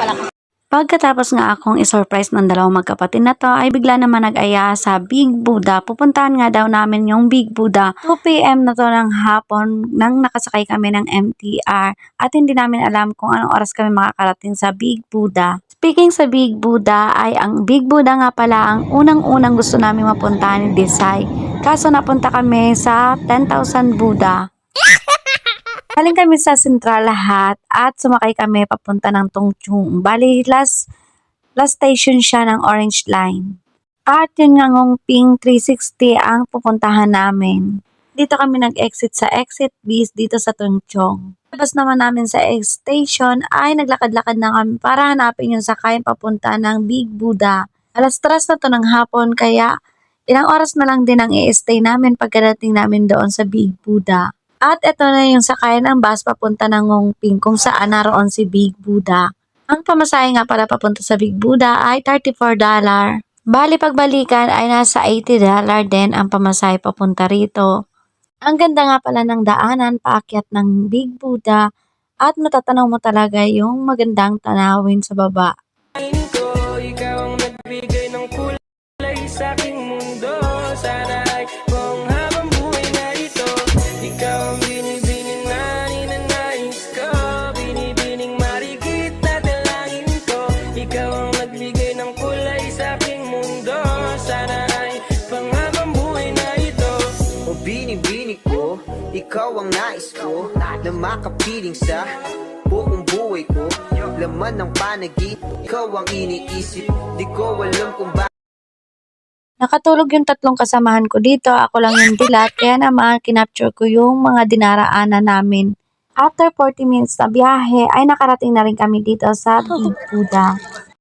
pala kasi. Pagkatapos nga akong isurprise ng dalawang magkapatid na to, ay bigla naman nag-aya sa Big Buddha. Pupuntahan nga daw namin yung Big Buddha. 2pm na to ng hapon nang nakasakay kami ng MTR at hindi namin alam kung anong oras kami makakarating sa Big Buddha. Speaking sa Big Buddha ay ang Big Buddha nga pala ang unang-unang gusto namin mapuntahan ni Desai. Kaso napunta kami sa 10,000 Buddha. Galing kami sa Central lahat at sumakay kami papunta ng Tongchung. Bali, last, last station siya ng Orange Line. At yun nga ngong Ping 360 ang pupuntahan namin. Dito kami nag-exit sa exit B dito sa Tongchong. Tapos naman namin sa station ay naglakad-lakad na kami para hanapin yung sakayan papunta ng Big Buddha. Alas tres na to ng hapon kaya ilang oras na lang din ang i-stay namin pagkadating namin doon sa Big Buddha. At ito na yung sakayan ng bus papunta ng Ngongping kung saan naroon si Big Buddha. Ang pamasahe nga pala papunta sa Big Buddha ay $34. Bali pagbalikan ay nasa $80 din ang pamasahe papunta rito. Ang ganda nga pala ng daanan paakyat ng Big Buddha at matatanaw mo talaga yung magandang tanawin sa baba. Ko, ikaw ang nagbigay ng kulay sa aking O binibini ko, ikaw ang nais ko Na makapiling sa buong buhay ko Laman ng panagit, ikaw ang iniisip Di ko alam kung bakit Nakatulog yung tatlong kasamahan ko dito. Ako lang yung dilat. Kaya naman, kinapture ko yung mga dinaraanan namin. After 40 minutes na biyahe, ay nakarating na rin kami dito sa Big Buddha.